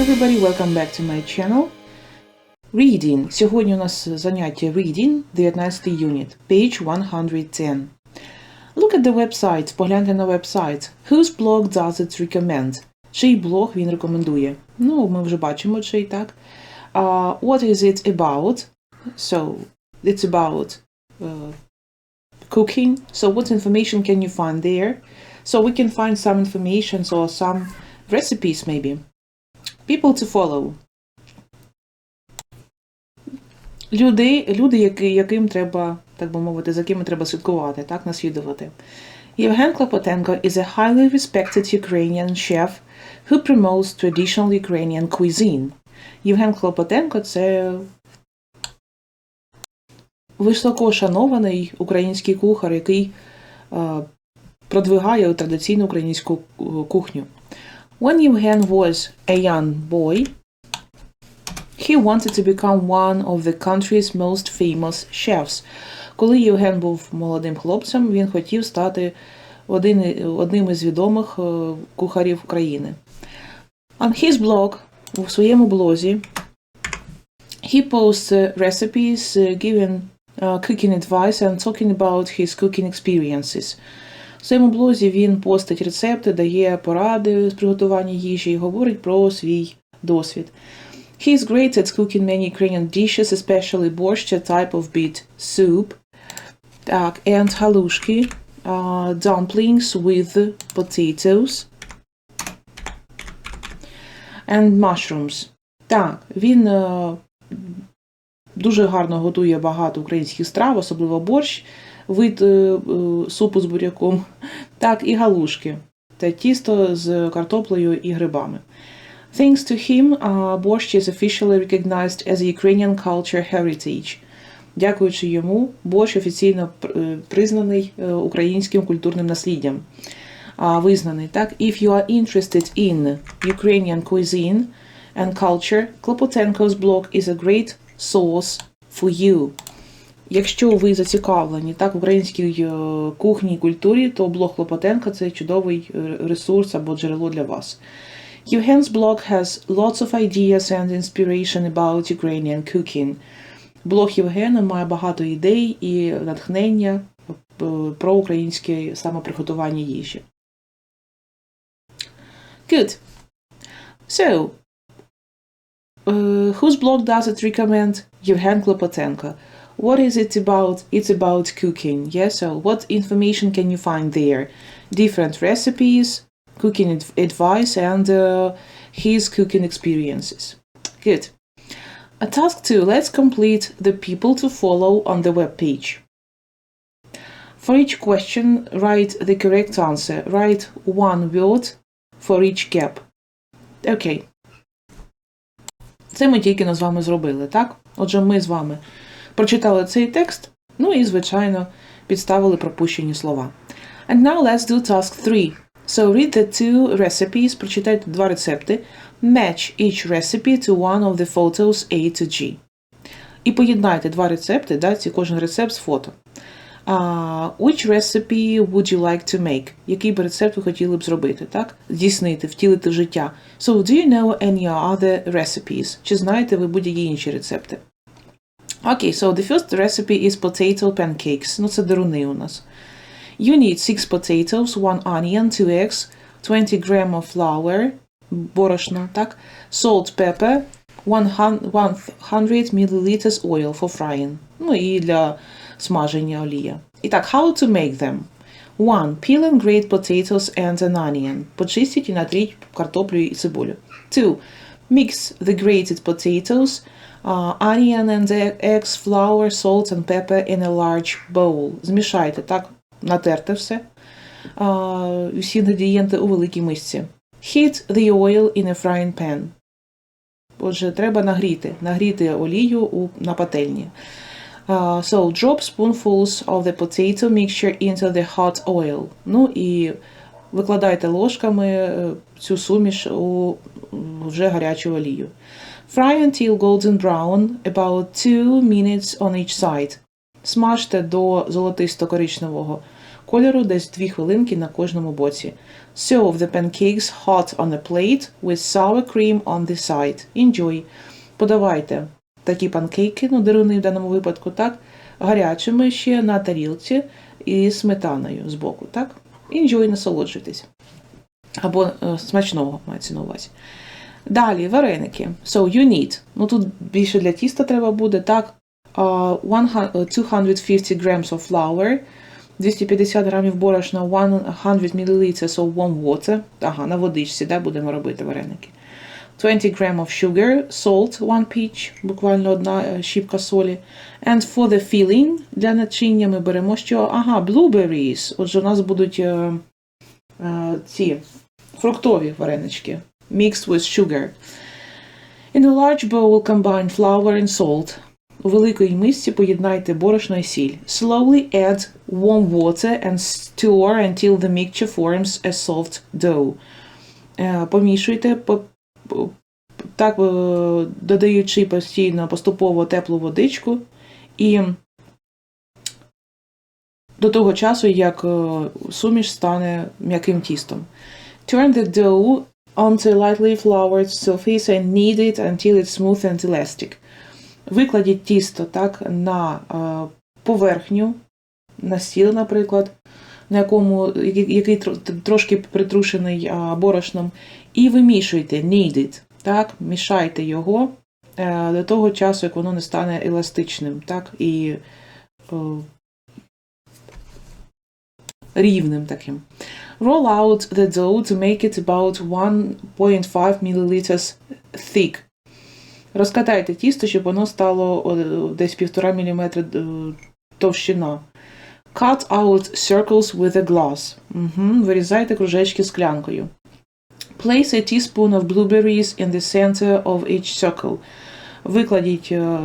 everybody, welcome back to my channel. Reading. Сьогодні у нас заняття Reading, 19 юніт, page 110. Look at the website, погляньте на вебсайт. Whose blog does it recommend? Чий блог він рекомендує? Ну, ми вже бачимо чий, так? Uh, what is it about? So, it's about uh, cooking. So, what information can you find there? So, we can find some information or some recipes maybe. People to follow. Люди, люди які, яким треба, так би мовити, за якими треба слідкувати, так, наслідувати. Євген Клопотенко is a highly respected Ukrainian chef who promotes traditional Ukrainian cuisine. Євген Клопотенко це високошанований український кухар, який е, продвигає традиційну українську е, кухню. When Evgen was a young boy, he wanted to become one of the country's most famous chefs. Коли Євген був молодим хлопцем, він хотів стати один, одним із відомих е, кухарів України. On his blog, у своєму блозі, he posts uh, recipes, uh, giving uh, cooking advice and talking about his cooking experiences. В своєму блозі він постить рецепти, дає поради з приготування їжі і говорить про свій досвід. He is great at cooking many Ukrainian dishes, especially borscht, a type of beet soup. Так, and halushki, uh, dumplings with potatoes and mushrooms. Так, він е, дуже гарно готує багато українських страв, особливо борщ, вид е, е, супу з буряком, так і галушки та тісто з картоплею і грибами. Thanks to him, uh, borscht is officially recognized as a Ukrainian culture heritage. Дякуючи йому, борщ офіційно е, признаний е, українським культурним насліддям. Визнаний, так? If you are interested in Ukrainian cuisine and culture, Клопотенko's blog is a great source for you. Якщо ви зацікавлені так, в українській е, кухні і культурі, то блог Клопотенка це чудовий е, ресурс або джерело для вас. Євген's blog has lots of ideas and inspiration about Ukrainian cooking. Блог Євгена має багато ідей і натхнення е, про українське саме приготування їжі. Good. So, uh, whose blog does it recommend? Yevgen Klopotenko. What is it about? It's about cooking. Yeah, so what information can you find there? Different recipes, cooking adv- advice, and uh, his cooking experiences. Good. A task two, let's complete the people to follow on the web page. For each question, write the correct answer. Write one word for each gap. Окей. Це ми тільки з вами зробили, так? Отже, ми з вами прочитали цей текст, ну і, звичайно, підставили пропущені слова. And now let's do task 3. So read the two recipes, прочитайте два рецепти. Match each recipe to one of the photos A to G. І поєднайте два рецепти, дайте кожен рецепт з фото. Uh, which recipe would you like to make? Який би рецепт ви хотіли б зробити, так? Здійснити, втілити в життя. So, do you know any other recipes? Чи знаєте ви будь-які інші рецепти? Окей, so the first recipe is potato pancakes. Ну, це деруни у нас. You need 6 potatoes, 1 onion, 2 eggs, 20 gram of flour, борошно, так? Salt, pepper, 100 milliliters oil for frying. Ну і для смаження олія. І так, how to make them? 1. Peel and grate potatoes and an onion. Почистіть і натріть картоплю і цибулю. 2. Mix the grated potatoes, uh, onion and the eggs, flour, salt and pepper in a large bowl. Змішайте, так, натерте все. Uh, всі інгредієнти у великій мисці. Heat the oil in a frying pan. Отже, треба нагріти, нагріти олію у, на пательні. Uh, so, drop spoonfuls of the potato mixture into the hot oil. Ну і викладайте ложками е, цю суміш у вже гарячу олію. Fry until golden brown, about 2 minutes on each side. Смажте до золотисто-коричневого кольору десь 2 хвилинки на кожному боці. Serve the pancakes hot on a plate with sour cream on the side. Enjoy. Подавайте такі панкейки, ну, деруни в даному випадку, так, гарячими ще на тарілці і сметаною збоку, так? Enjoy, насолоджуйтесь. Або е, смачного мається на увазі. Далі, вареники. So, you need. Ну, тут більше для тіста треба буде, так? Uh, 250 grams of flour, 250 грамів борошна, 100 мл, so warm water. Ага, на водичці, да, будемо робити вареники. 20 gram of sugar, salt, one peach, буквально одна е, щіпка солі. And for the filling, для начиння ми беремо що? Ага, blueberries. Отже, у нас будуть е, е, ці фруктові варенички. Mixed with sugar. In a large bowl, combine flour and salt. У великій мисці поєднайте борошно і сіль. Slowly add warm water and stir until the mixture forms a soft dough. Е, Помішуйте, по- по- так е, додаючи постійно поступово теплу водичку і до того часу, як е, суміш стане м'яким тістом. Turn the dough onto lightly floured surface and knead it until it's smooth and elastic. Викладіть тісто так на е, поверхню, на стіл, наприклад, на якому, який, трошки притрушений борошном, і вимішуйте, knead так, мішайте його е, до того часу, як воно не стане еластичним, так, і е, рівним таким. Roll out the dough to make it about 1.5 ml thick. Розкатайте тісто, щоб воно стало десь 1,5 мм е, товщина. Cut out circles with a glass. Угу. Вирізайте кружечки склянкою. Place a teaspoon of blueberries in the center of each circle. Викладіть е,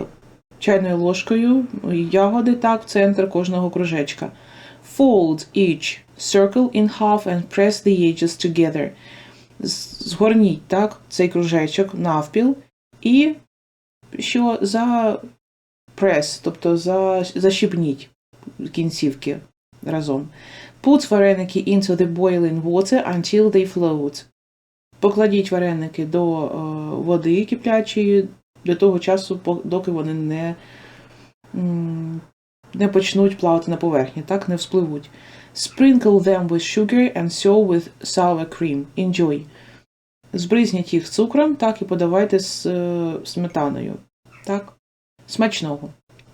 чайною ложкою ягоди так в центр кожного кружечка. Fold each circle in half and press the edges together. Згорніть так цей кружечок навпіл і що за прес, тобто за, защіпніть кінцівки разом. Put вареники into the boiling water until they float. Покладіть вареники до е, води киплячої до того часу, доки вони не, не почнуть плавати на поверхні, так, не вспливуть. Sprinkle them with sugar and serve with sour cream. Enjoy. Збризніть їх цукром, так, і подавайте з е, сметаною. Так, смачного.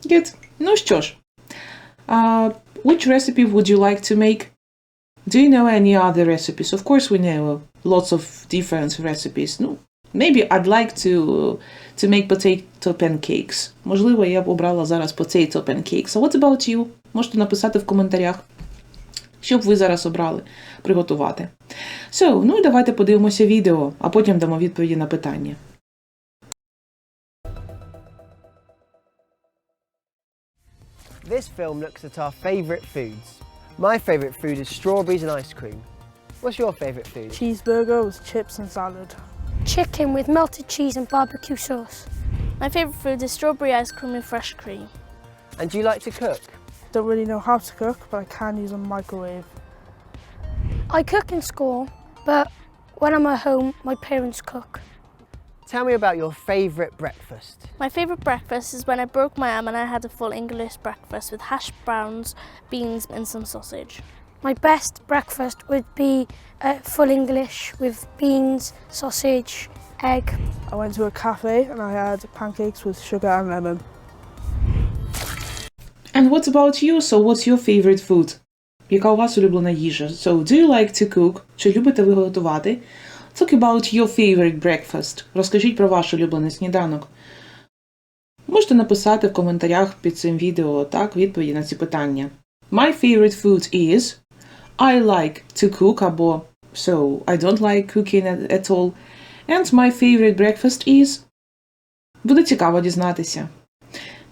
Good. Ну що ж, Uh, which recipe would you like to make? Do you know any other recipes? Of course, we know lots of different recipes. No, maybe I'd like to to make potato pancakes. Можливо, я б обрала зараз potato pancakes. So what about you? Можете написати в коментарях, що б ви зараз обрали приготувати. So, ну і давайте подивимося відео, а потім дамо відповіді на питання. This film looks at our favourite foods. My favourite food is strawberries and ice cream. What's your favourite food? Cheeseburger with chips and salad. Chicken with melted cheese and barbecue sauce. My favourite food is strawberry ice cream with fresh cream. And do you like to cook? Don't really know how to cook, but I can use a microwave. I cook in school, but when I'm at home, my parents cook. Tell me about your favourite breakfast. My favourite breakfast is when I broke my arm and I had a full English breakfast with hash browns, beans, and some sausage. My best breakfast would be uh, full English with beans, sausage, egg. I went to a cafe and I had pancakes with sugar and lemon. And what about you? So what's your favorite food? Яка у вас улюблена їжа? So, do you like to cook? Чи любите ви готувати? Talk about your favorite breakfast. Розкажіть про ваш улюблений сніданок. Можете написати в коментарях під цим відео так, відповіді на ці питання. My favorite food is I like to cook або So I don't like cooking at, all. And my favorite breakfast is Буде цікаво дізнатися.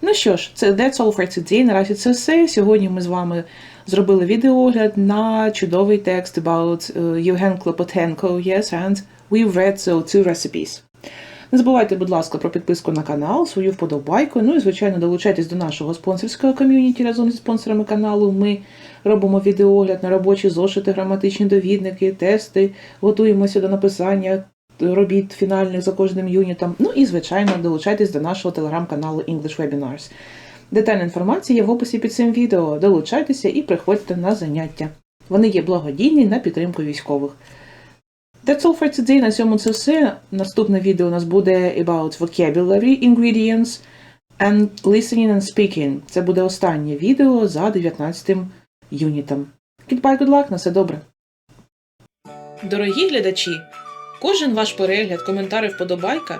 Ну що ж, це that's all for today. Наразі це все. Сьогодні ми з вами зробили відеоогляд на чудовий текст about uh, Євген Клопотенко, yes, and we've read so two recipes. Не забувайте, будь ласка, про підписку на канал, свою вподобайку. Ну і, звичайно, долучайтесь до нашого спонсорського ком'юніті разом зі спонсорами каналу. Ми робимо відеогляд на робочі зошити, граматичні довідники, тести, готуємося до написання робіт фінальних за кожним юнітом. Ну і, звичайно, долучайтесь до нашого телеграм-каналу English Webinars. Детальна інформація є в описі під цим відео. Долучайтеся і приходьте на заняття. Вони є благодійні на підтримку військових. That's all for today. На цьому це все. Наступне відео у нас буде about vocabulary ingredients and listening and speaking. Це буде останнє відео за 19 юнітом. Goodbye, good luck, на все добре. Дорогі глядачі, кожен ваш перегляд, коментар і вподобайка